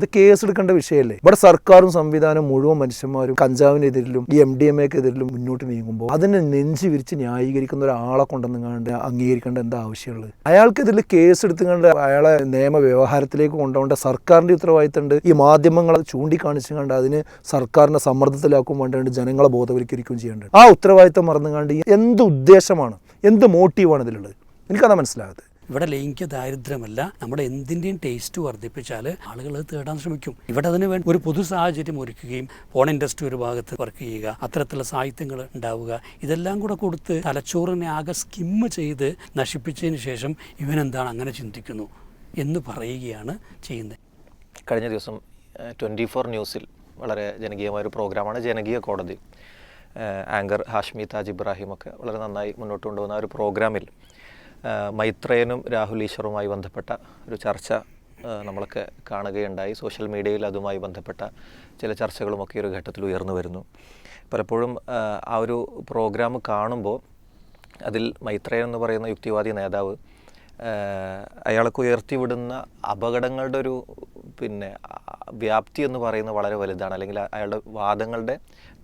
ഇത് കേസ് എടുക്കേണ്ട വിഷയമല്ലേ? ഇവിടെ സർക്കാരും സംവിധാനം മുഴുവൻ മനുഷ്യന്മാരും കഞ്ചാവിനെതിരിലും ഈ എം ഡി എം എക്കെതിരിലും മുന്നോട്ട് നീങ്ങുമ്പോൾ അതിനെ നെഞ്ചു വിരിച്ച് ന്യായീകരിക്കുന്ന ഒരാളെ കൊണ്ടെന്ന് കണ്ട് അംഗീകരിക്കേണ്ട എന്താ ആവശ്യമുള്ളത്? അയാൾക്ക് ഇതിൽ കേസ് എടുത്തുകൊണ്ട് അയാളെ നിയമ വ്യവഹാരത്തിലേക്ക് കൊണ്ടുപോകേണ്ട സർക്കാരിന്റെ ഉത്തരവാദിത്തമുണ്ട്. ഈ മാധ്യമങ്ങളെ ചൂണ്ടിക്കാണിച്ചുകൊണ്ട് അതിന് സർക്കാരിനെ സമ്മർദ്ദത്തിലാക്കും വേണ്ടി ജനങ്ങളെ ബോധവൽക്കരിക്കുകയും ചെയ്യേണ്ടത് ആ ഉത്തരവാദിത്തം മറന്നുകൊണ്ട് എന്ത് ഉദ്ദേശമാണ് എന്ത് മോട്ടീവാണ് ഇതിലുള്ളത്? എനിക്കതാ മനസ്സിലാകാത്തത്. ഇവിടെ ലൈംഗിക ദാരിദ്ര്യമല്ല. നമ്മുടെ എന്തിന്റെയും ടേസ്റ്റ് വർദ്ധിപ്പിച്ചാൽ ആളുകൾ അത് തേടാൻ ശ്രമിക്കും. ഇവിടെ അതിന് വേണ്ടി ഒരു പൊതു സാഹചര്യം ഒരുക്കുകയും ഫോൺ ഇൻഡസ്ട്രി ഒരു ഭാഗത്ത് വർക്ക് ചെയ്യുക അത്തരത്തിലുള്ള സാഹിത്യങ്ങൾ ഉണ്ടാവുക ഇതെല്ലാം കൂടെ കൊടുത്ത് തലച്ചോറിനെ ആകെ സ്കിമ്മ് ചെയ്ത് നശിപ്പിച്ചതിന് ശേഷം ഇവനെന്താണ് അങ്ങനെ ചിന്തിക്കുന്നു എന്ന് പറയുകയാണ് ചെയ്യുന്നത്. കഴിഞ്ഞ ദിവസം ട്വന്റി ഫോർ ന്യൂസിൽ വളരെ ജനകീയമായ ഒരു പ്രോഗ്രാമാണ് ജനകീയ കോടതി. ആങ്കർ ഹാഷ്മി താജ് ഇബ്രാഹിം ഒക്കെ വളരെ നന്നായി മുന്നോട്ട് കൊണ്ടുപോകുന്ന ഒരു പ്രോഗ്രാമിൽ മൈത്രേയനും രാഹുൽ ഈശ്വറുമായി ബന്ധപ്പെട്ട ഒരു ചർച്ച നമ്മളൊക്കെ കാണുകയുണ്ടായി. സോഷ്യൽ മീഡിയയിൽ അതുമായി ബന്ധപ്പെട്ട ചില ചർച്ചകളുമൊക്കെ ഒരു ഘട്ടത്തിൽ ഉയർന്നു വരുന്നു. പലപ്പോഴും ആ ഒരു പ്രോഗ്രാം കാണുമ്പോൾ അതിൽ മൈത്രേയൻ എന്ന് പറയുന്ന യുക്തിവാദി നേതാവ് അയാൾക്ക് ഉയർത്തിവിടുന്ന അപകടങ്ങളുടെ ഒരു പിന്നെ വ്യാപ്തി എന്ന് പറയുന്നത് വളരെ വലുതാണ്. അല്ലെങ്കിൽ അയാളുടെ വാദങ്ങളുടെ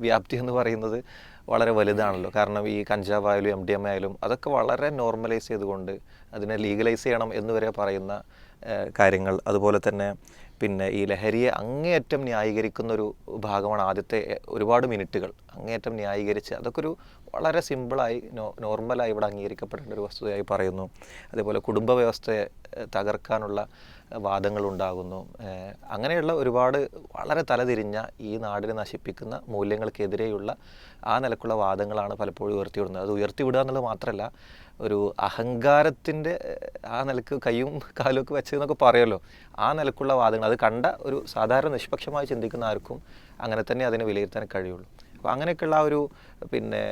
വ്യാപ്തി എന്ന് പറയുന്നത് വളരെ വലുതാണല്ലോ. കാരണം ഈ കഞ്ചാവ് ആയാലും എം ഡി എം ആയാലും അതൊക്കെ വളരെ നോർമലൈസ് ചെയ്തുകൊണ്ട് അതിനെ ലീഗലൈസ് ചെയ്യണം എന്ന് വരെ പറയുന്ന കാര്യങ്ങൾ. അതുപോലെ തന്നെ പിന്നെ ഈ ലഹരിയെ അങ്ങേയറ്റം ന്യായീകരിക്കുന്ന ഒരു ഭാഗമാണ് ആദ്യത്തെ ഒരുപാട് മിനിറ്റുകൾ. അങ്ങേയറ്റം ന്യായീകരിച്ച് അതൊക്കെ ഒരു വളരെ സിമ്പിളായി നോ നോർമലായി ഇവിടെ അംഗീകരിക്കപ്പെടേണ്ട ഒരു വസ്തുതയായി പറയുന്നു. അതേപോലെ കുടുംബ വ്യവസ്ഥയെ തകർക്കാനുള്ള വാദങ്ങളുണ്ടാകുന്നു. അങ്ങനെയുള്ള ഒരുപാട് വളരെ തലതിരിഞ്ഞ ഈ നാടിനെ നശിപ്പിക്കുന്ന മൂല്യങ്ങൾക്കെതിരെയുള്ള ആ നിലക്കുള്ള വാദങ്ങളാണ് പലപ്പോഴും ഉയർത്തിവിടുന്നത്. അത് ഉയർത്തിവിടുക എന്നുള്ളത് മാത്രമല്ല ഒരു അഹങ്കാരത്തിന്റെ ആ നിലയ്ക്ക് കൈയും കാലും ഒക്കെ വെച്ചതെന്നൊക്കെ പറയുമല്ലോ ആ നിലക്കുള്ള വാദങ്ങൾ. അത് കണ്ട ഒരു സാധാരണ നിഷ്പക്ഷമായി ചിന്തിക്കുന്ന ആർക്കും അങ്ങനെ തന്നെ അതിനെ വിലയിരുത്താൻ കഴിയുള്ളൂ. അപ്പോൾ അങ്ങനെയൊക്കെയുള്ള ആ ഒരു പിന്നെ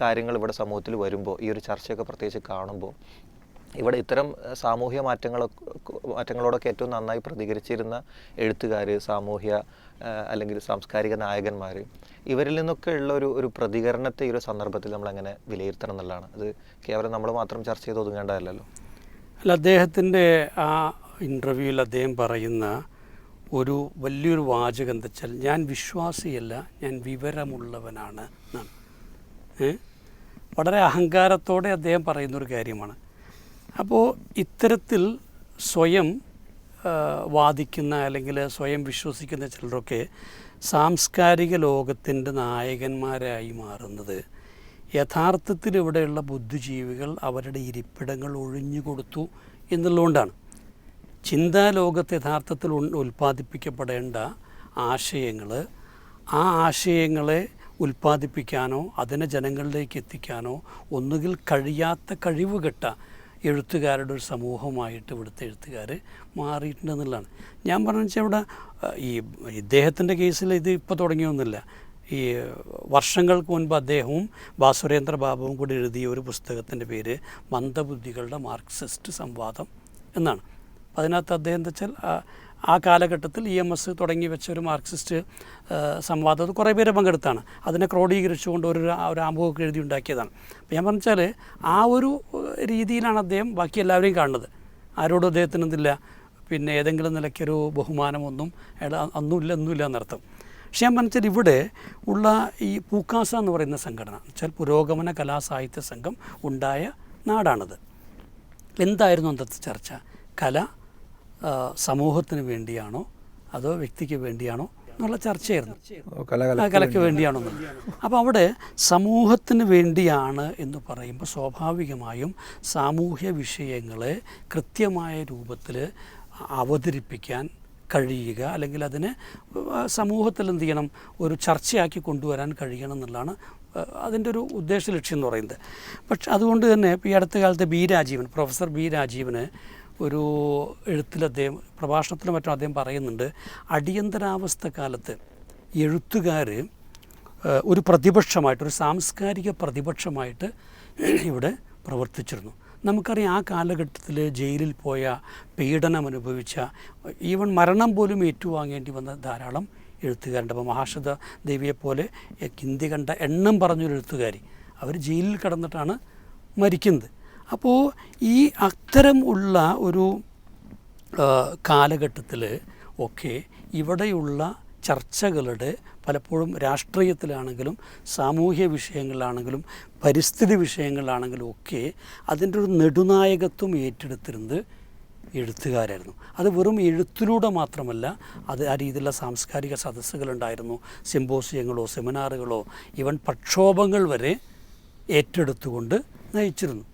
കാര്യങ്ങൾ ഇവിടെ സമൂഹത്തിൽ വരുമ്പോൾ ഈ ഒരു ചർച്ചയൊക്കെ പ്രത്യേകിച്ച് കാണുമ്പോൾ ഇവിടെ ഇത്തരം സാമൂഹ്യ മാറ്റങ്ങളൊക്കെ മാറ്റങ്ങളോടൊക്കെ ഏറ്റവും നന്നായി പ്രതികരിച്ചിരുന്ന എഴുത്തുകാർ സാമൂഹ്യ അല്ലെങ്കിൽ സാംസ്കാരിക നായകന്മാർ ഇവരിൽ നിന്നൊക്കെ ഉള്ള ഒരു ഒരു പ്രതികരണത്തെ ഈ ഒരു സന്ദർഭത്തിൽ നമ്മൾ എങ്ങനെ വിലയിരുത്തണം എന്നുള്ളതാണ്. അത് കേവലം നമ്മൾ മാത്രം ചർച്ച ചെയ്ത് ഒതുങ്ങേണ്ടതല്ലോ അല്ല അദ്ദേഹത്തിന്റെ ആ ഇന്റർവ്യൂവിൽ അദ്ദേഹം പറയുന്ന ഒരു വലിയൊരു വാചകം എന്താ വെച്ചാൽ ഞാൻ വിശ്വാസിയല്ല ഞാൻ വിവരമുള്ളവനാണ്? വളരെ അഹങ്കാരത്തോടെ അദ്ദേഹം പറയുന്നൊരു കാര്യമാണ്. അപ്പോൾ ഇത്തരത്തിൽ സ്വയം വാദിക്കുന്ന അല്ലെങ്കിൽ സ്വയം വിശ്വസിക്കുന്ന ചിലരൊക്കെ സാംസ്കാരിക ലോകത്തിന്റെ നായകന്മാരായി മാറുന്നത്. യഥാർത്ഥത്തിൽ ഇവിടെയുള്ള ബുദ്ധിജീവികൾ അവരുടെ ഇരിപ്പിടങ്ങൾ ഒഴിഞ്ഞു കൊടുത്തു എന്നുള്ളതുകൊണ്ടാണ്. ചിന്താലോകത്ത് യഥാർത്ഥത്തിൽ ഉൽപ്പാദിപ്പിക്കപ്പെടേണ്ട ആശയങ്ങൾ ആ ആശയങ്ങളെ ഉൽപ്പാദിപ്പിക്കാനോ അതിനെ ജനങ്ങളിലേക്ക് എത്തിക്കാനോ ഒന്നുകിൽ കഴിയാത്ത കഴിവുകെട്ട എഴുത്തുകാരുടെ ഒരു സമൂഹമായിട്ട് ഇവിടുത്തെ എഴുത്തുകാർ മാറിയിട്ടുണ്ടെന്നുള്ളതാണ്. ഞാൻ പറഞ്ഞു വെച്ചാൽ ഇവിടെ ഈ ഇദ്ദേഹത്തിന്റെ കേസിൽ ഇത് ഇപ്പോൾ തുടങ്ങിയൊന്നുമില്ല. ഈ വർഷങ്ങൾക്ക് മുൻപ് അദ്ദേഹവും ബാസുരേന്ദ്ര ബാബുവും കൂടി എഴുതിയ ഒരു പുസ്തകത്തിന്റെ പേര് മന്ദബുദ്ധികളുടെ മാർക്സിസ്റ്റ് സംവാദം എന്നാണ്. അതിനകത്ത് അദ്ദേഹം എന്താ വെച്ചാൽ ആ- കാലഘട്ടത്തിൽ ഇ എം എസ് തുടങ്ങി വെച്ച ഒരു മാർക്സിസ്റ്റ് സംവാദം. കുറേ പേര് പങ്കെടുത്താണ്. അതിനെ ക്രോഡീകരിച്ചുകൊണ്ട് ഒരു ഒരു ആമുഖമൊക്കെ എഴുതി ഉണ്ടാക്കിയതാണ്. അപ്പോൾ ഞാൻ പറഞ്ഞാൽ ആ ഒരു രീതിയിലാണ് അദ്ദേഹം ബാക്കി എല്ലാവരെയും കാണുന്നത്. ആരോടും അദ്ദേഹത്തിന് പിന്നെ ഏതെങ്കിലും നിലയ്ക്കൊരു ബഹുമാനമൊന്നും അയാൾ അന്നുമില്ല ഒന്നുമില്ല എന്നർത്ഥം. പക്ഷേ ഞാൻ പറഞ്ഞാൽ ഇവിടെ ഉള്ള ഈ പൂക്കാസ എന്ന് പറയുന്ന സംഘടന വെച്ചാൽ പുരോഗമന കലാസാഹിത്യ സംഘം ഉണ്ടായ നാടാണത്. എന്തായിരുന്നു അന്നത്തെ ചർച്ച? കല സമൂഹത്തിന് വേണ്ടിയാണോ? അതോ വ്യക്തിക്ക് വേണ്ടിയാണോ? എന്നുള്ള ചർച്ചയായിരുന്നു. കലക്ക് കലയ്ക്ക് വേണ്ടിയാണോ? അപ്പോൾ അവിടെ സമൂഹത്തിന് വേണ്ടിയാണ് എന്ന് പറയുമ്പോൾ സ്വാഭാവികമായും സാമൂഹ്യ വിഷയങ്ങളെ കൃത്യമായ രൂപത്തിൽ അവതരിപ്പിക്കാൻ കഴിയുക അല്ലെങ്കിൽ അതിനെ സമൂഹത്തിൽ എന്ത് ചെയ്യണം? ഒരു ചർച്ചയാക്കി കൊണ്ടുവരാൻ കഴിയണം എന്നുള്ളതാണ് അതിന്റെ ഒരു ഉദ്ദേശ ലക്ഷ്യം എന്ന് പറയുന്നത്. പക്ഷെ അതുകൊണ്ട് തന്നെ ഈ അടുത്ത കാലത്ത് ബി രാജീവൻ പ്രൊഫസർ ബി രാജീവന് ഒരു എഴുത്തിൽ അദ്ദേഹം പ്രഭാഷണത്തിലും മറ്റും അദ്ദേഹം പറയുന്നുണ്ട് അടിയന്തരാവസ്ഥ കാലത്ത് എഴുത്തുകാർ ഒരു പ്രതിപക്ഷമായിട്ട് ഒരു സാംസ്കാരിക പ്രതിപക്ഷമായിട്ട് ഇവിടെ പ്രവർത്തിച്ചിരുന്നു. നമുക്കറിയാം ആ കാലഘട്ടത്തിൽ ജയിലിൽ പോയ പീഡനം അനുഭവിച്ച ഈവൻ മരണം പോലും ഏറ്റുവാങ്ങേണ്ടി വന്ന ധാരാളം എഴുത്തുകാരുണ്ട്. അപ്പോൾ മഹാശ്വത ദേവിയെപ്പോലെ കിന്തി കണ്ട എണ്ണം പറഞ്ഞൊരു എഴുത്തുകാരി. അവർ ജയിലിൽ കടന്നിട്ടാണ് മരിക്കുന്നത്. അപ്പോൾ ഈ അത്തരം ഉള്ള ഒരു കാലഘട്ടത്തിൽ ഒക്കെ ഇവിടെയുള്ള ചർച്ചകളുടെ പലപ്പോഴും രാഷ്ട്രീയത്തിലാണെങ്കിലും സാമൂഹ്യ വിഷയങ്ങളിലാണെങ്കിലും പരിസ്ഥിതി വിഷയങ്ങളിലാണെങ്കിലും ഒക്കെ അതിന്റെ ഒരു നെടുനായകത്വം ഏറ്റെടുത്തിരുന്നത് എഴുത്തുകാരായിരുന്നു. അത് വെറും എഴുത്തിലൂടെ മാത്രമല്ല അത് ആ രീതിയിലുള്ള സാംസ്കാരിക സദസ്സുകളുണ്ടായിരുന്നു. സിമ്പോസിയങ്ങളോ സെമിനാറുകളോ ഇവൻ പ്രക്ഷോഭങ്ങൾ വരെ ഏറ്റെടുത്തുകൊണ്ട് നയിച്ചിരുന്നു.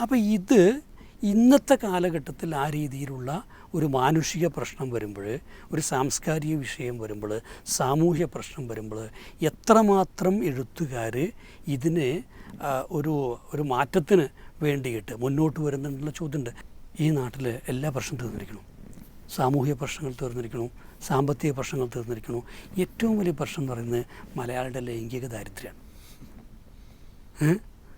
അപ്പോൾ ഇത് ഇന്നത്തെ കാലഘട്ടത്തിൽ ആ രീതിയിലുള്ള ഒരു മാനുഷിക പ്രശ്നം വരുമ്പോൾ ഒരു സാംസ്കാരിക വിഷയം വരുമ്പോൾ സാമൂഹ്യ പ്രശ്നം വരുമ്പോൾ എത്രമാത്രം എഴുത്തുകാർ ഇതിനെ ഒരു ഒരു മാറ്റത്തിന് വേണ്ടിയിട്ട് മുന്നോട്ട് വരുന്നുണ്ടെന്നുള്ള ചോദ്യമുണ്ട്. ഈ നാട്ടിൽ എല്ലാ പ്രശ്നം തീർന്നിരിക്കണം സാമൂഹ്യ പ്രശ്നങ്ങൾ തീർന്നിരിക്കണം സാമ്പത്തിക പ്രശ്നങ്ങൾ തീർന്നിരിക്കണം ഏറ്റവും വലിയ പ്രശ്നം എന്ന് പറയുന്നത് മലയാളിയുടെ ലൈംഗിക ദാരിദ്ര്യമാണ്?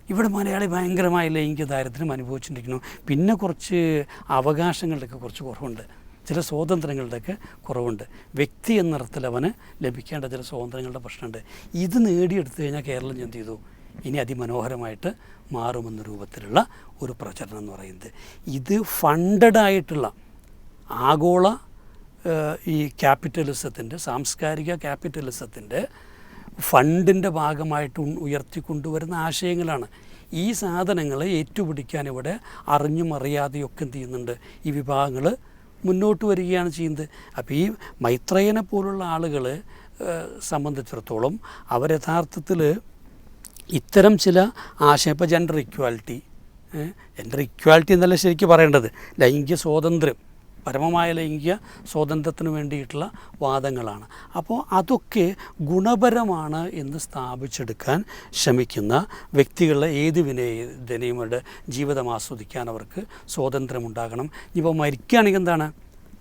ഇവിടെ മലയാളി ഭയങ്കരമായ ലൈംഗിക ദാരിദ്ര്യം അനുഭവിച്ചിരിക്കുന്നു. പിന്നെ കുറച്ച് അവകാശങ്ങളുടെയൊക്കെ കുറച്ച് കുറവുണ്ട്. ചില സ്വാതന്ത്ര്യങ്ങളുടെയൊക്കെ കുറവുണ്ട്. വ്യക്തി എന്നർത്ഥത്തിൽ അവന് ലഭിക്കേണ്ട ചില സ്വാതന്ത്ര്യങ്ങളുടെ പ്രശ്നമുണ്ട്. ഇത് നേടിയെടുത്തു കഴിഞ്ഞാൽ കേരളം എന്ത് ചെയ്തു? ഇനി അതിമനോഹരമായിട്ട് മാറുമെന്ന രൂപത്തിലുള്ള ഒരു പ്രചരണം എന്ന് പറയുന്നത്. ഇത് ഫണ്ടഡ് ആയിട്ടുള്ള ആഗോള ഈ ക്യാപിറ്റലിസത്തിന്റെ സാംസ്കാരിക ക്യാപിറ്റലിസത്തിന്റെ ഫണ്ടിന്റെ ഭാഗമായിട്ട് ഉയർത്തിക്കൊണ്ടുവരുന്ന ആശയങ്ങളാണ്. ഈ സാധനങ്ങളെ ഏറ്റുപിടിക്കാൻ ഇവിടെ അറിഞ്ഞും അറിയാതെയൊക്കെ എന്ത് ചെയ്യുന്നുണ്ട്? ഈ വിഭാഗങ്ങൾ മുന്നോട്ട് വരികയാണ് ചെയ്യുന്നത്. അപ്പോൾ ഈ മൈത്രേയനെ പോലുള്ള ആളുകൾ സംബന്ധിച്ചിടത്തോളം അവർ യഥാർത്ഥത്തിൽ ഇത്തരം ചില ആശയം ഇപ്പോൾ ജെൻഡർ ഇക്വാലിറ്റി ജെൻഡർ ഇക്വാലിറ്റി എന്നല്ല ശരിക്കും പറയേണ്ടത്. ലൈംഗിക സ്വാതന്ത്ര്യം. പരമമായ ലൈംഗിക സ്വാതന്ത്ര്യത്തിന് വേണ്ടിയിട്ടുള്ള വാദങ്ങളാണ്. അപ്പോൾ അതൊക്കെ ഗുണപരമാണ് എന്ന് സ്ഥാപിച്ചെടുക്കാൻ ശ്രമിക്കുന്ന വ്യക്തികളുടെ ഏത് വിനയതനെയും അവരുടെ ജീവിതം ആസ്വദിക്കാൻ അവർക്ക് സ്വാതന്ത്ര്യമുണ്ടാകണം. ഇപ്പോൾ മരിക്കുകയാണെങ്കിൽ എന്താണ്?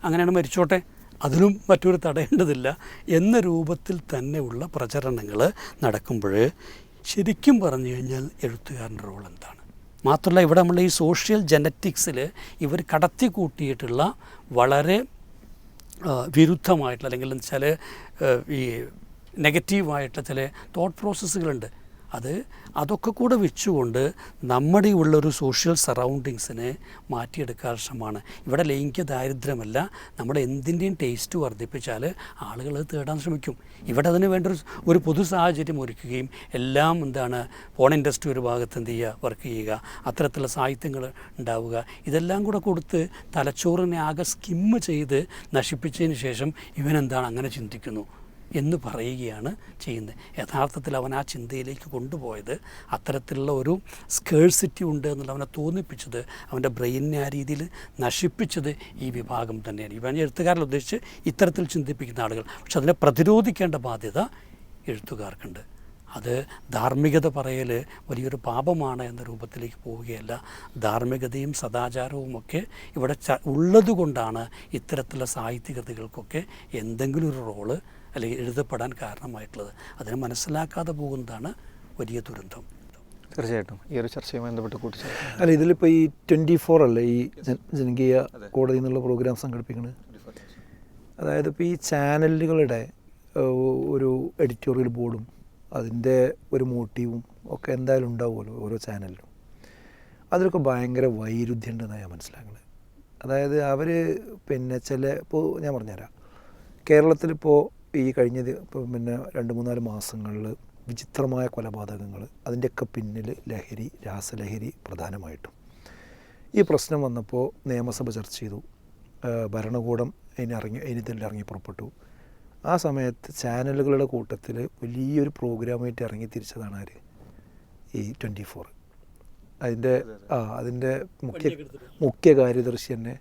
അങ്ങനെയാണ് മരിച്ചോട്ടെ? അതിനും മറ്റൊരു തടയേണ്ടതില്ല എന്ന രൂപത്തിൽ തന്നെയുള്ള പ്രചരണങ്ങൾ നടക്കുമ്പോൾ ശരിക്കും പറഞ്ഞു കഴിഞ്ഞാൽ എഴുത്തുകാരന്റെ റോൾ എന്താണ്? മാത്രമല്ല ഇവിടെ നമ്മൾ ഈ സോഷ്യൽ ജനറ്റിക്സിൽ ഇവർ കടത്തി കൂട്ടിയിട്ടുള്ള വളരെ വിരുദ്ധമായിട്ടുള്ള അല്ലെങ്കിൽ എന്ന് വെച്ചാൽ ഈ നെഗറ്റീവായിട്ടുള്ള ചില തോട്ട് പ്രോസസ്സുകളുണ്ട് അത് അതൊക്കെ കൂടെ വെച്ചുകൊണ്ട് നമ്മുടെ ഉള്ളൊരു സോഷ്യൽ സറൗണ്ടിങ്സിനെ മാറ്റിയെടുക്കാൻ ശ്രമമാണ്. ഇവിടെ ലൈംഗിക ദാരിദ്ര്യമല്ല നമ്മുടെ എന്തിന്റെയും ടേസ്റ്റ് വർദ്ധിപ്പിച്ചാൽ ആളുകൾ അത് തേടാൻ ശ്രമിക്കും. ഇവിടെ അതിന് വേണ്ട ഒരു ഒരു പൊതു സാഹചര്യം ഒരുക്കുകയും എല്ലാം എന്താണ് ഫോൺ ഇൻഡസ്ട്രി ഒരു ഭാഗത്ത് എന്ത് ചെയ്യുക? വർക്ക് ചെയ്യുക. അത്തരത്തിലുള്ള സാഹിത്യങ്ങൾ ഉണ്ടാവുക. ഇതെല്ലാം കൂടെ കൊടുത്ത് തലച്ചോറിനെ ആകെ സ്കിമ്മ് ചെയ്ത് നശിപ്പിച്ചതിന് ശേഷം ഇവനെന്താണ് അങ്ങനെ ചിന്തിക്കുന്നു? എന്ന് പറയുകയാണ് ചെയ്യുന്നത്. യഥാർത്ഥത്തിൽ അവൻ ആ ചിന്തയിലേക്ക് കൊണ്ടുപോയത് അത്തരത്തിലുള്ള ഒരു സ്കേഴ്സിറ്റി ഉണ്ട് എന്നുള്ള അവനെ തോന്നിപ്പിച്ചത് അവന്റെ ബ്രെയിനിനെ ആ രീതിയിൽ നശിപ്പിച്ചത് ഈ വിഭാഗം തന്നെയാണ്. ഇവൻ എഴുത്തുകാരിൽ ഉദ്ദേശിച്ച് ഇത്തരത്തിൽ ചിന്തിപ്പിക്കുന്ന ആളുകൾ. പക്ഷെ അതിനെ പ്രതിരോധിക്കേണ്ട ബാധ്യത എഴുത്തുകാർക്കുണ്ട്. അത് ധാർമ്മികത പറയൽ വലിയൊരു പാപമാണ് എന്ന രൂപത്തിലേക്ക് പോവുകയല്ല. ധാർമ്മികതയും സദാചാരവും ഒക്കെ ഇവിടെ ഉള്ളതുകൊണ്ടാണ് ഇത്തരത്തിലുള്ള സാഹിത്യകൃതികൾക്കൊക്കെ എന്തെങ്കിലും ഒരു റോൾ അല്ലെങ്കിൽ എഴുതപ്പെടാൻ കാരണമായിട്ടുള്ളത്. അതിനെ മനസ്സിലാക്കാതെ പോകുന്നതാണ് വലിയ ദുരന്തം. തീർച്ചയായിട്ടും. ഈ ഒരു ചർച്ചയുമായി ബന്ധപ്പെട്ട് കൂട്ടി അല്ല ഇതിലിപ്പോൾ ഈ ട്വന്റി ഫോർ അല്ലേ? ഈ ജനകീയ കോടതി എന്നുള്ള പ്രോഗ്രാം സംഘടിപ്പിക്കുന്നത് അതായത് ഇപ്പോൾ ഈ ചാനലുകളുടെ ഒരു എഡിറ്റോറിയൽ ബോർഡും അതിന്റെ ഒരു മോട്ടീവും ഒക്കെ എന്തായാലും ഉണ്ടാവുമല്ലോ ഓരോ ചാനലിലും. അതിലൊക്കെ ഭയങ്കര വൈരുദ്ധ്യം ഉണ്ടെന്നാണ് ഞാൻ മനസ്സിലാക്കുന്നത് അതായത് അവർ പിന്നെ ചില ഇപ്പോൾ ഞാൻ പറഞ്ഞുതരാം. കേരളത്തിലിപ്പോൾ ഈ കഴിഞ്ഞ പിന്നെ രണ്ട് മൂന്നാൽ മാസങ്ങളിൽ വിചിത്രമായ കൊലപാതകങ്ങൾ അതിന്റെയൊക്കെ പിന്നിൽ ലഹരി രാസലഹരി പ്രധാനമായിട്ടും. ഈ പ്രശ്നം വന്നപ്പോൾ നിയമസഭ ചർച്ച ചെയ്തു. ഭരണകൂടം അതിനിറങ്ങി അതിനിതിൽ ഇറങ്ങി പുറപ്പെട്ടു. ആ സമയത്ത് ചാനലുകളുടെ കൂട്ടത്തിൽ വലിയൊരു പ്രോഗ്രാമായിട്ട് ഇറങ്ങി തിരിച്ചതാണ് ആര്? ഈ ട്വന്റി ഫോർ അതിന്റെ ആ അതിന്റെ മുഖ്യ മുഖ്യ കാര്യദർശി തന്നെ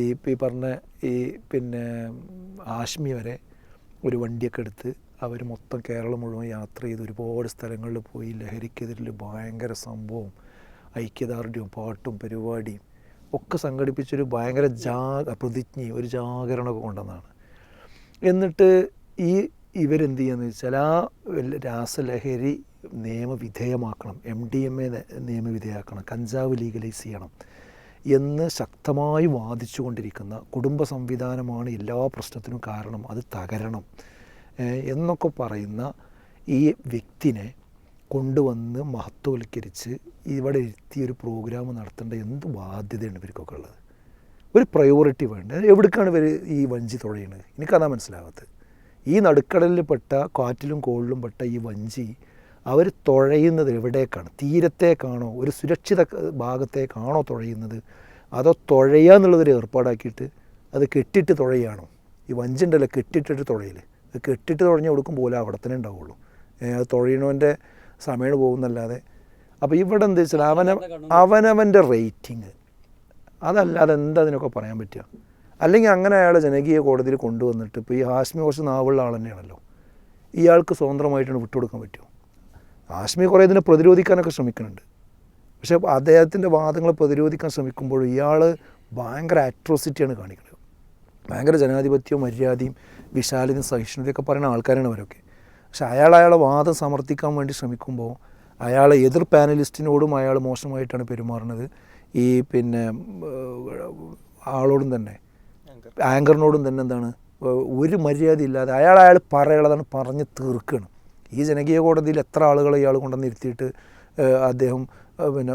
ഈ ഈ പറഞ്ഞ ഈ പിന്നെ ആഷ്മി വരെ ഒരു വണ്ടിയൊക്കെ എടുത്ത് അവർ മൊത്തം കേരളം മുഴുവൻ യാത്ര ചെയ്ത് ഒരുപാട് സ്ഥലങ്ങളിൽ പോയി ലഹരിക്കെതിരിൽ ഭയങ്കര സംഭവം ഐക്യദാർഢ്യവും പാട്ടും പരിപാടിയും ഒക്കെ സംഘടിപ്പിച്ചൊരു ഭയങ്കര ജാ പ്രതിജ്ഞയും ഒരു ജാഗരണമൊക്കെ കൊണ്ടെന്നാണ്. എന്നിട്ട് ഈ ഇവരെന്ത് ചെയ്യുകയെന്ന് വെച്ചാൽ ആ രാസലഹരി നിയമവിധേയമാക്കണം എം ഡി എം എ നിയമവിധേയമാക്കണം കഞ്ചാവ് ലീഗലൈസ് ചെയ്യണം. എന്ന് ശക്തമായി വാദിച്ചുകൊണ്ടിരിക്കുന്ന കുടുംബ സംവിധാനമാണ് എല്ലാ പ്രശ്നത്തിനും കാരണം അത് തകരണം എന്നൊക്കെ പറയുന്ന ഈ വ്യക്തിനെ കൊണ്ടുവന്ന് മഹത്വവൽക്കരിച്ച് ഇവിടെ ഇരുത്തി ഒരു പ്രോഗ്രാം നടത്തേണ്ട എന്ത് ബാധ്യതയാണ് ഇവർക്കൊക്കെ ഉള്ളത്? ഒരു പ്രയോറിറ്റി വേണ്ട? എവിടേക്കാണ് ഇവർ ഈ വഞ്ചി തുഴയുന്നത് എനിക്കതാ മനസ്സിലാകാത്തത് ഈ നടുക്കടലിൽ പെട്ട കാറ്റിലും കോളിലും പെട്ട ഈ വഞ്ചി അവർ തുഴയുന്നത് എവിടേക്കാണ്? തീരത്തേക്കാണോ? ഒരു സുരക്ഷിത ഭാഗത്തേക്കാണോ തുഴയുന്നത്? അതോ തുഴയുക എന്നുള്ളതൊരു ഏർപ്പാടാക്കിയിട്ട് അത് കെട്ടിട്ട് തുഴയാണോ ഈ വഞ്ചുണ്ടല്ലോ കെട്ടിട്ടിട്ട് തുഴയിൽ അത് കെട്ടിട്ട് തുഴഞ്ഞ് കൊടുക്കും പോലെ അവിടെ തന്നെ ഉണ്ടാവുള്ളൂ. അത് തുഴയണവന്റെ സമയം പോകുന്നല്ലാതെ അപ്പോൾ ഇവിടെ എന്താ വെച്ചാൽ അവന അവനവന്റെ റേറ്റിംഗ്. അതല്ലാതെ എന്താ അതിനൊക്കെ പറയാൻ പറ്റുക? അല്ലെങ്കിൽ അങ്ങനെ അയാളെ ജനകീയ കോടതിയിൽ കൊണ്ടുവന്നിട്ട് ഇപ്പോൾ ഈ ഹാസ്മി കുറച്ച് നാവുള്ള ആൾ തന്നെയാണല്ലോ. ഇയാൾക്ക് സ്വതന്ത്രമായിട്ടാണ് വിട്ടുകൊടുക്കാൻ പറ്റുമോ ഹാഷ്മി കുറേ ഇതിനെ പ്രതിരോധിക്കാനൊക്കെ ശ്രമിക്കുന്നുണ്ട്. പക്ഷേ അദ്ദേഹത്തിന്റെ വാദങ്ങളെ പ്രതിരോധിക്കാൻ ശ്രമിക്കുമ്പോൾ ഇയാൾ ഭയങ്കര അട്രോസിറ്റിയാണ് കാണിക്കുന്നത്. ഭയങ്കര ജനാധിപത്യവും മര്യാദയും വിശാലതയും സഹിഷ്ണുതയൊക്കെ പറയുന്ന ആൾക്കാരാണ് അവരൊക്കെ. പക്ഷെ അയാൾ അയാളെ വാദം സമർത്ഥിക്കാൻ വേണ്ടി ശ്രമിക്കുമ്പോൾ അയാളെ എതിർ പാനലിസ്റ്റിനോടും അയാൾ മോശമായിട്ടാണ് പെരുമാറുന്നത്. ഈ പിന്നെ ആളോടും തന്നെ. ആങ്കറിനോടും. തന്നെ എന്താണ് ഒരു മര്യാദ ഇല്ലാതെ അയാൾ അയാൾ പറയുള്ളതാണ് പറഞ്ഞ് തീർക്കുകയാണ് ഈ ജനകീയ കോടതിയിൽ എത്ര ആളുകൾ ഇയാൾ കൊണ്ടുവന്ന് ഇരുത്തിയിട്ട് അദ്ദേഹം പിന്നെ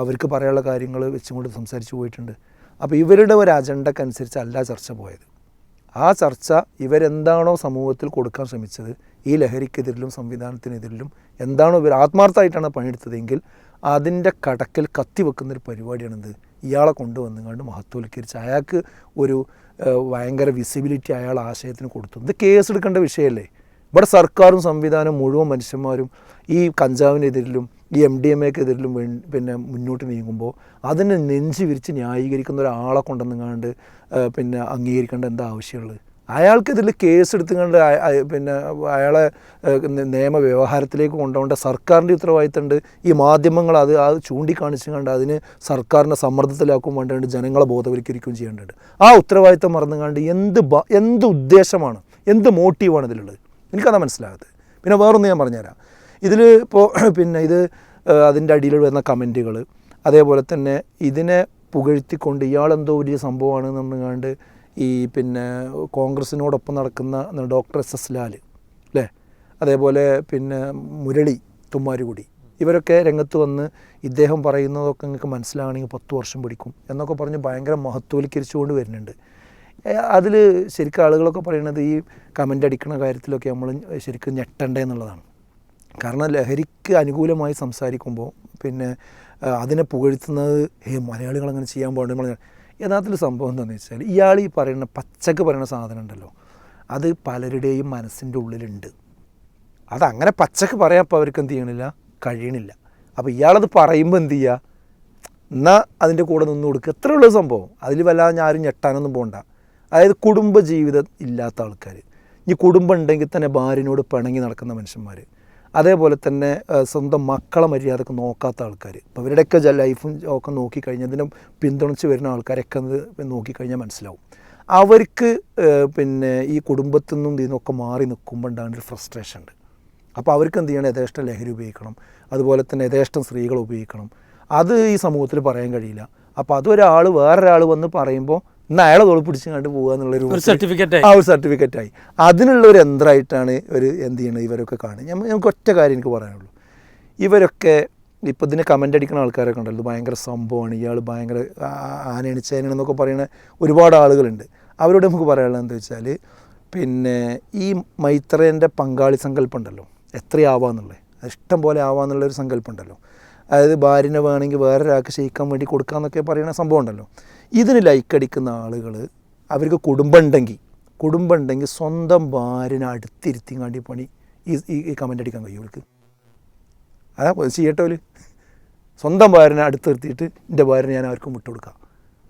അവർക്ക് പറയാനുള്ള കാര്യങ്ങൾ വെച്ചും കൊണ്ട് സംസാരിച്ച് പോയിട്ടുണ്ട്. അപ്പോൾ ഇവരുടെ ഒരു അജണ്ടക്കനുസരിച്ചല്ല ചർച്ച പോയത്. ആ ചർച്ച ഇവരെന്താണോ സമൂഹത്തിൽ കൊടുക്കാൻ ശ്രമിച്ചത് ഈ ലഹരിക്കെതിരിലും സംവിധാനത്തിനെതിരിലും എന്താണോ ഇവർ ആത്മാർത്ഥമായിട്ടാണ് പണിയെടുത്തതെങ്കിൽ അതിന്റെ കടക്കൽ കത്തിവെക്കുന്നൊരു പരിപാടിയാണെന്ത് ഇയാളെ കൊണ്ടുവന്നുകൊണ്ട് മഹത്വവൽക്കരിച്ച് അയാൾക്ക് ഒരു ഭയങ്കര വിസിബിലിറ്റി അയാൾ ആശയത്തിന് കൊടുത്തു. ഇത് കേസ് എടുക്കേണ്ട വിഷയമല്ലേ? ഇവിടെ സർക്കാരും സംവിധാനം മുഴുവൻ മനുഷ്യന്മാരും ഈ കഞ്ചാവിനെതിരിലും ഈ എം ഡി എം എക്കെതിരിലും പിന്നെ മുന്നോട്ട് നീങ്ങുമ്പോൾ അതിനെ നെഞ്ചു വിരിച്ച് ന്യായീകരിക്കുന്ന ഒരാളെ കൊണ്ടുവന്നുങ്ങാണ്ട് പിന്നെ അംഗീകരിക്കേണ്ട എന്താ ആവശ്യമുള്ളത്? അയാൾക്കെതിരിൽ കേസ് എടുത്തുകൊണ്ട് പിന്നെ അയാളെ നിയമവ്യവഹാരത്തിലേക്ക് കൊണ്ടുപോകേണ്ട സർക്കാരിന്റെ ഉത്തരവാദിത്തമുണ്ട്. ഈ മാധ്യമങ്ങൾ അത് അത് ചൂണ്ടിക്കാണിച്ചുകൊണ്ട് അതിന് സർക്കാരിനെ സമ്മർദ്ദത്തിലാക്കും വേണ്ടതുണ്ട് ജനങ്ങളെ ബോധവൽക്കരിക്കുകയും ചെയ്യേണ്ടതുണ്ട്. ആ ഉത്തരവാദിത്തം മറന്നുകൊണ്ട് എന്ത് എന്ത് ഉദ്ദേശമാണ് എന്ത് മോട്ടീവാണ് ഇതിലുള്ളത്? എനിക്കതാ മനസ്സിലാകത്ത് പിന്നെ വേറൊന്ന് ഞാൻ പറഞ്ഞുതരാം. ഇതിൽ ഇപ്പോൾ പിന്നെ ഇത് അതിന്റെ അടിയിൽ വരുന്ന കമന്റുകൾ അതേപോലെ തന്നെ ഇതിനെ പുകഴ്ത്തിക്കൊണ്ട് ഇയാളെന്തോ വലിയ സംഭവമാണ് പറഞ്ഞുകൊണ്ട് ഈ പിന്നെ കോൺഗ്രസിനോടൊപ്പം നടക്കുന്ന ഡോക്ടർ എസ് എസ് ലാൽ അല്ലേ അതേപോലെ പിന്നെ മുരളി തുമ്മാരുകുടി ഇവരൊക്കെ രംഗത്ത് വന്ന് ഇദ്ദേഹം പറയുന്നതൊക്കെ നിങ്ങൾക്ക് മനസ്സിലാകണമെങ്കിൽ പത്ത് വർഷം പിടിക്കും എന്നൊക്കെ പറഞ്ഞ് ഭയങ്കര മഹത്വവൽക്കരിച്ചുകൊണ്ട് വരുന്നുണ്ട്. അതിൽ ശരിക്കും ആളുകളൊക്കെ പറയുന്നത് ഈ കമന്റ് അടിക്കുന്ന കാര്യത്തിലൊക്കെ നമ്മൾ ശരിക്കും ഞെട്ടണ്ടേ എന്നുള്ളതാണ്. കാരണം ലഹരിക്ക് അനുകൂലമായി സംസാരിക്കുമ്പോൾ പിന്നെ അതിനെ പുകഴ്ത്തുന്നത് ഹേ മലയാളികൾ അങ്ങനെ ചെയ്യാൻ പാടുണ്ട് യഥാർത്ഥത്തിൽ സംഭവം എന്താണെന്ന് വെച്ചാൽ ഇയാൾ ഈ പറയുന്ന പച്ചക്ക് പറയുന്ന സാധനം ഉണ്ടല്ലോ അത് പലരുടെയും മനസ്സിന്റെ ഉള്ളിലുണ്ട്. അതങ്ങനെ പച്ചക്ക് പറയാൻ അപ്പോൾ അവർക്ക് എന്ത് ചെയ്യണില്ല? കഴിയണില്ല. അപ്പോൾ ഇയാളത് പറയുമ്പോൾ എന്ത് ചെയ്യുക? എന്നാൽ അതിന്റെ കൂടെ നിന്ന് കൊടുക്കുക. എത്ര ഉള്ള സംഭവം. അതിൽ വല്ലാതെ ഞാൻ ആരും ഞെട്ടാനൊന്നും പോകണ്ട. അതായത് കുടുംബ ജീവിതം ഇല്ലാത്ത ആൾക്കാർ. ഇനി കുടുംബം ഉണ്ടെങ്കിൽ തന്നെ ഭാര്യനോട് പിണങ്ങി നടക്കുന്ന മനുഷ്യന്മാർ അതേപോലെ തന്നെ സ്വന്തം മക്കളെ മര്യാദയ്ക്ക് നോക്കാത്ത ആൾക്കാർ അപ്പോൾ അവരുടെയൊക്കെ ലൈഫും ഒക്കെ നോക്കിക്കഴിഞ്ഞാൽ ഇതിനെ പിന്തുണച്ച് വരുന്ന ആൾക്കാരൊക്കെ അത് നോക്കിക്കഴിഞ്ഞാൽ മനസ്സിലാവും. അവർക്ക് പിന്നെ ഈ കുടുംബത്തിൽ നിന്നും ഇതിനൊക്കെ മാറി നിൽക്കുമ്പോൾ ഉണ്ടാകുന്ന ഒരു ഫ്രസ്ട്രേഷൻ ഉണ്ട്. അപ്പോൾ അവർക്ക് എന്ത് ചെയ്യണം? യഥേഷ്ടം ലഹരി ഉപയോഗിക്കണം. അതുപോലെ തന്നെ യഥേഷ്ടം സ്ത്രീകൾ ഉപയോഗിക്കണം. അത് ഈ സമൂഹത്തിൽ പറയാൻ കഴിയില്ല. അപ്പോൾ അതൊരാൾ വേറൊരാൾ വന്ന് പറയുമ്പോൾ ഇന്ന് അയാളെ തോളി പിടിച്ച് കണ്ട് പോകുക എന്നുള്ളൊരു സർട്ടിഫിക്കറ്റ്. ആ ഒരു സർട്ടിഫിക്കറ്റ് ആയി. അതിനുള്ള ഒരു യന്ത്രമായിട്ടാണ് ഒരു എന്ത് ചെയ്യണത്? ഇവരൊക്കെ ഞാൻ നമുക്ക് ഒറ്റ കാര്യം എനിക്ക് പറയാനുള്ളൂ. ഇവരൊക്കെ ഇപ്പോൾ ഇതിനെ കമന്റ് അടിക്കുന്ന ആൾക്കാരൊക്കെ ഉണ്ടല്ലോ. ഭയങ്കര സംഭവമാണ്. ഇയാൾ ഭയങ്കര ആനയണിച്ചേനെന്നൊക്കെ പറയുന്ന ഒരുപാട് ആളുകളുണ്ട്. അവരോട് നമുക്ക് പറയാനുള്ളത് എന്താ വെച്ചാൽ പിന്നെ ഈ മൈത്രേന്റെ പങ്കാളി സങ്കല്പം ഉണ്ടല്ലോ. എത്രയാവാന്നുള്ളത്. ഇഷ്ടം പോലെ ആവാന്നുള്ളൊരു സങ്കല്പം ഉണ്ടല്ലോ. അതായത് ഭാര്യനെ വേണമെങ്കിൽ വേറൊരാൾക്ക് ശയിക്കാൻ വേണ്ടി കൊടുക്കാമെന്നൊക്കെ പറയുന്ന സംഭവം ഉണ്ടല്ലോ ഇതിന് ലൈക്ക് അടിക്കുന്ന ആളുകൾ അവർക്ക് കുടുംബം ഉണ്ടെങ്കിൽ കുടുംബം ഉണ്ടെങ്കിൽ സ്വന്തം ഭാര്യനെ അടുത്തിരുത്തി കാണ്ടി പണി ഈ ഈ- കമന്റ് അടിക്കാൻ കഴിയും ഇവൾക്ക് അതാ ചെയ്യട്ടോൽ സ്വന്തം ഭാര്യനെ അടുത്തിരുത്തിയിട്ട് എന്റെ ഭാര്യനെ ഞാൻ ആർക്കും വിട്ടുകൊടുക്കാം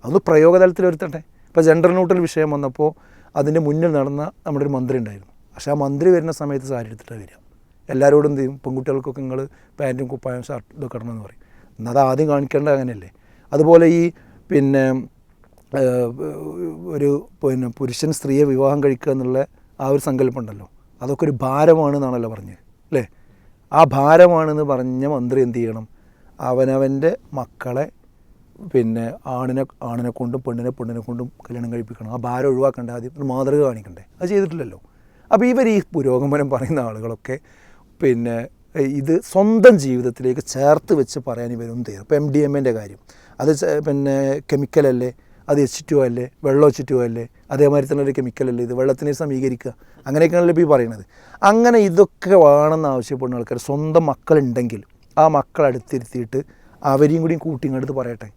അതൊന്ന് പ്രയോഗതലത്തിൽ വരുത്തട്ടെ. ഇപ്പോൾ ജെൻഡർ ന്യൂട്രൽ വിഷയം വന്നപ്പോൾ അതിന്റെ മുന്നിൽ നടന്ന നമ്മുടെ ഒരു മന്ത്രി ഉണ്ടായിരുന്നു. പക്ഷേ ആ മന്ത്രി വരുന്ന സമയത്ത് സാരി എടുത്തിട്ടാണ് വരിക. എല്ലാവരോടും ചെയ്യും? പെൺകുട്ടികൾക്കൊക്കെ നിങ്ങൾ പാന്റും കുപ്പായം ഷർട്ട് ഇതൊക്കെ ഇടണമെന്ന് പറയും. എന്നാൽ അത് ആദ്യം കാണിക്കേണ്ടത് അങ്ങനെയല്ലേ? അതുപോലെ ഈ പിന്നെ ഒരു പിന്നെ പുരുഷൻ സ്ത്രീയെ വിവാഹം കഴിക്കുക എന്നുള്ള ആ ഒരു സങ്കല്പം ഉണ്ടല്ലോ അതൊക്കെ ഒരു ഭാരമാണെന്നാണല്ലോ പറഞ്ഞത് അല്ലേ? ആ ഭാരമാണെന്ന് പറഞ്ഞ മന്ത്രി എന്ത് ചെയ്യണം? അവനവന്റെ മക്കളെ പിന്നെ ആണിനെ ആണിനെ കൊണ്ടും പെണ്ണിനെ പെണ്ണിനെ കൊണ്ടും കല്യാണം കഴിപ്പിക്കണം. ആ ഭാരം ഒഴിവാക്കേണ്ട? ആദ്യം മാതൃക കാണിക്കണ്ടേ? അത് ചെയ്തിട്ടില്ലല്ലോ. അപ്പോൾ ഇവർ ഈ പുരോഗമനം പറയുന്ന ആളുകളൊക്കെ പിന്നെ ഇത് സ്വന്തം ജീവിതത്തിലേക്ക് ചേർത്ത് വെച്ച് പറയാൻ ഇവരൊന്നും തീരും ഇപ്പോൾ എം ഡി എമ്മിന്റെ കാര്യം. അത് പിന്നെ കെമിക്കലല്ലേ അത് എച്ച് ടു അല്ലേ? വെള്ളം എച്ച് ടു അല്ലേ? അതേമാതിരി തന്നെ ഒരു കെമിക്കലല്ലേ ഇത് വെള്ളത്തിനെ സമീകരിക്കുക. അങ്ങനെയൊക്കെയാണല്ലോ ഇപ്പോൾ ഈ പറയുന്നത് അങ്ങനെ ഇതൊക്കെ വേണമെന്ന് ആവശ്യപ്പെടുന്ന ആൾക്കാർ സ്വന്തം മക്കളുണ്ടെങ്കിൽ ആ മക്കളെ അടുത്തിരുത്തിയിട്ട് അവരെയും കൂടിയും കൂട്ടിങ്ങടുത്ത് പറയട്ടെ.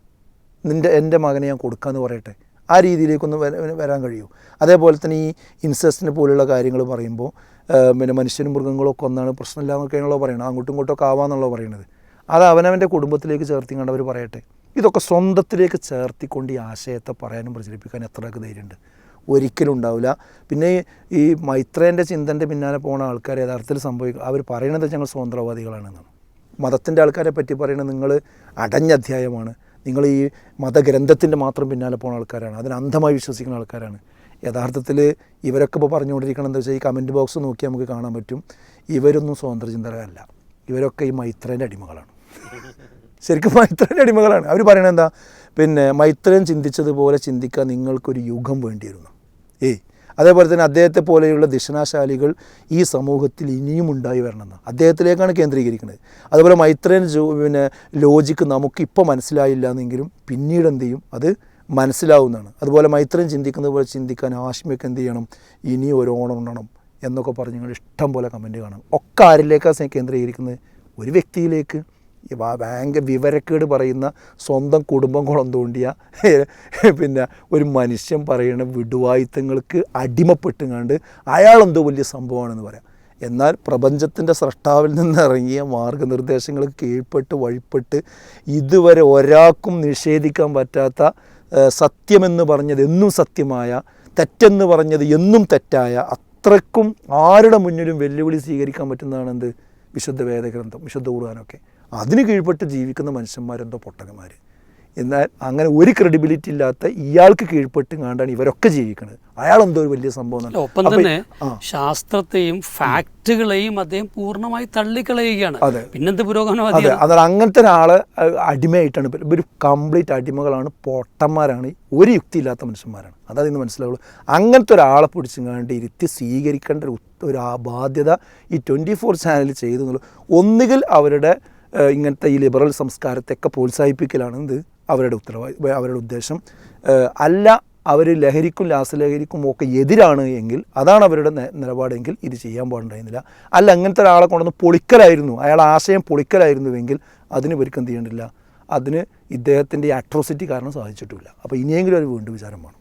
നിന്റെ എന്റെ മകനെ ഞാൻ കൊടുക്കാമെന്ന് പറയട്ടെ. ആ രീതിയിലേക്കൊന്ന് വരാൻ കഴിയൂ. അതേപോലെ തന്നെ ഈ ഇൻസെസ്റ്റിനെ പോലുള്ള കാര്യങ്ങൾ പറയുമ്പോൾ പിന്നെ മനുഷ്യനും മൃഗങ്ങളും ഒക്കെ ഒന്നാണ്. പ്രശ്നമില്ല എന്നൊക്കെയാണല്ലോ പറയണത്. അങ്ങോട്ടും ഇങ്ങോട്ടും ഒക്കെ ആവാന്നുള്ളത് പറയണത്. അത് അവനവന്റെ കുടുംബത്തിലേക്ക് ചേർത്തി കണ്ടവർ പറയട്ടെ. ഇതൊക്കെ സ്വന്തത്തിലേക്ക് ചേർത്തിക്കൊണ്ട് ഈ ആശയത്തെ പറയാനും പ്രചരിപ്പിക്കാനും എത്രയൊക്കെ ധൈര്യമുണ്ട്. ഒരിക്കലും ഉണ്ടാവില്ല പിന്നെ ഈ- മൈത്രേന്റെ ചിന്തന്റെ പിന്നാലെ പോകുന്ന ആൾക്കാർ യഥാർത്ഥത്തിൽ സംഭവിക്കുക അവർ പറയണത് ഞങ്ങൾ സ്വതന്ത്രവാദികളാണെന്നാണ്. മതത്തിന്റെ ആൾക്കാരെ പറ്റി പറയുന്നത് നിങ്ങൾ അടഞ്ഞ അധ്യായമാണ് നിങ്ങൾ ഈ മതഗ്രന്ഥത്തിന്റെ മാത്രം പിന്നാലെ പോകുന്ന ആൾക്കാരാണ്. അതിന് അന്ധമായി വിശ്വസിക്കുന്ന ആൾക്കാരാണ്. യഥാർത്ഥത്തിൽ ഇവരൊക്കെ ഇപ്പോൾ പറഞ്ഞുകൊണ്ടിരിക്കണം എന്താ വെച്ചാൽ ഈ കമന്റ് ബോക്സ് നോക്കി നമുക്ക് കാണാൻ പറ്റും. ഇവരൊന്നും സ്വാതന്ത്ര്യചിന്തകരല്ല. ഇവരൊക്കെ ഈ മൈത്രേന്റെ അടിമകളാണ്. ശരിക്കും മൈത്രേന്റെ അടിമകളാണ്. അവർ പറയണത് എന്താ? പിന്നെ മൈത്രേൻ ചിന്തിച്ചതുപോലെ ചിന്തിക്കാൻ നിങ്ങൾക്കൊരു യുഗം വേണ്ടിയിരുന്നു. ഏയ് അതേപോലെ തന്നെ അദ്ദേഹത്തെ പോലെയുള്ള ദിഷണാശാലികൾ ഈ സമൂഹത്തിൽ ഇനിയും ഉണ്ടായി വരണമെന്ന് അദ്ദേഹത്തിലേക്കാണ് കേന്ദ്രീകരിക്കുന്നത് അതുപോലെ മൈത്രേൻ പിന്നെ ലോജിക്ക് നമുക്ക് ഇപ്പോൾ മനസ്സിലായില്ല എന്നെങ്കിലും പിന്നീട് എന്ത് ചെയ്യും? അത് മനസ്സിലാവുന്നതാണ്. അതുപോലെ മൈത്രം ചിന്തിക്കുന്നത് പോലെ ചിന്തിക്കാൻ ആശ്മിയൊക്കെ എന്ത് ചെയ്യണം? ഇനി ഒരു ഓണം ഉണ്ടണം എന്നൊക്കെ പറഞ്ഞ് നിങ്ങൾ ഇഷ്ടം പോലെ കമന്റ് കാണാം. ഒക്കെ ആരിലേക്കാണ് കേന്ദ്രീകരിക്കുന്നത്? ഒരു വ്യക്തിയിലേക്ക്. ഭയങ്കര വിവരക്കേട് പറയുന്ന സ്വന്തം കുടുംബം കുളം തോണ്ടിയ പിന്നെ ഒരു മനുഷ്യൻ പറയുന്ന വിടുവായുത്തങ്ങൾക്ക് അടിമപ്പെട്ടുങ്ങാണ്ട് അയാളെന്തോ വലിയ സംഭവമാണെന്ന് പറയാം. എന്നാൽ പ്രപഞ്ചത്തിന്റെ സ്രഷ്ടാവിൽ നിന്ന് ഇറങ്ങിയ മാർഗനിർദ്ദേശങ്ങൾക്ക് കീഴ്പ്പെട്ട് വഴിപ്പെട്ട് ഇതുവരെ ഒരാൾക്കും നിഷേധിക്കാൻ പറ്റാത്ത സത്യമെന്ന് പറഞ്ഞത് എന്നും സത്യമായ തെറ്റെന്ന് പറഞ്ഞത് എന്നും തെറ്റായ അത്രക്കും ആരുടെ മുന്നിലും വെല്ലുവിളി സ്വീകരിക്കാൻ പറ്റുന്നതാണ് എന്ത്? വിശുദ്ധ വേദഗ്രന്ഥം വിശുദ്ധ ഖുർആാനൊക്കെ. അതിന് കീഴ്പ്പെട്ട് ജീവിക്കുന്ന മനുഷ്യന്മാരെന്തോ പൊട്ടകന്മാർ എന്നാൽ അങ്ങനെ ഒരു ക്രെഡിബിലിറ്റി ഇല്ലാത്ത ഇയാൾക്ക് കീഴ്പ്പെട്ട് കണ്ടാണ് ഇവരൊക്കെ ജീവിക്കുന്നത് അയാൾ എന്തോ ഒരു വലിയ സംഭവം ഒപ്പം തന്നെ ശാസ്ത്രത്തെയും ഫാക്റ്റുകളെയും അദ്ദേഹം പൂർണമായി തള്ളിക്കളയുകയാണ്. അതെ. പിന്നെന്ത് അതെ പുരോഗമനവാദിയാണ് അതാണ് അങ്ങനത്തെ ഒരാൾ അടിമയായിട്ടാണ്. ഒരു കംപ്ലീറ്റ് അടിമകളാണ് പൊട്ടന്മാരാണ് ഒരു യുക്തി ഇല്ലാത്ത മനുഷ്യന്മാരാണ്. അതായത് ഇന്ന് മനസ്സിലാവുള്ളൂ. അങ്ങനത്തെ ഒരാളെ പിടിച്ചുകൊണ്ട് ഇരുത്തി സ്വീകരിക്കേണ്ട ഒരു ഒരു ബാധ്യത ഈ ട്വന്റി ഫോർ ചാനൽ ചെയ്തു എന്നുള്ളത് ഒന്നുകിൽ അവരുടെ ഇങ്ങനത്തെ ഈ ലിബറൽ സംസ്കാരത്തെയൊക്കെ പ്രോത്സാഹിപ്പിക്കലാണ്. ഇത് അവരുടെ ഉത്തരവാദി അവരുടെ ഉദ്ദേശം. അല്ല അവർ ലഹരിക്കും രാസലഹരിക്കും ഒക്കെ എതിരാണ് എങ്കിൽ അതാണ് അവരുടെ നിലപാടെങ്കിൽ ഇത് ചെയ്യാൻ പാടുണ്ടായിരുന്നില്ല. അല്ല അങ്ങനത്തെ ഒരാളെ കൊണ്ടുവന്ന് പൊളിക്കലായിരുന്നു. അയാൾ ആശയം പൊളിക്കലായിരുന്നുവെങ്കിൽ അതിന് ഇവർക്ക് എന്ത് ചെയ്യേണ്ടില്ല. അതിന് ഇദ്ദേഹത്തിന്റെ അട്രോസിറ്റി കാരണം സാധിച്ചിട്ടില്ല. അപ്പോൾ ഇനിയെങ്കിലും ഒരു വീണ്ടും വിചാരം വേണം.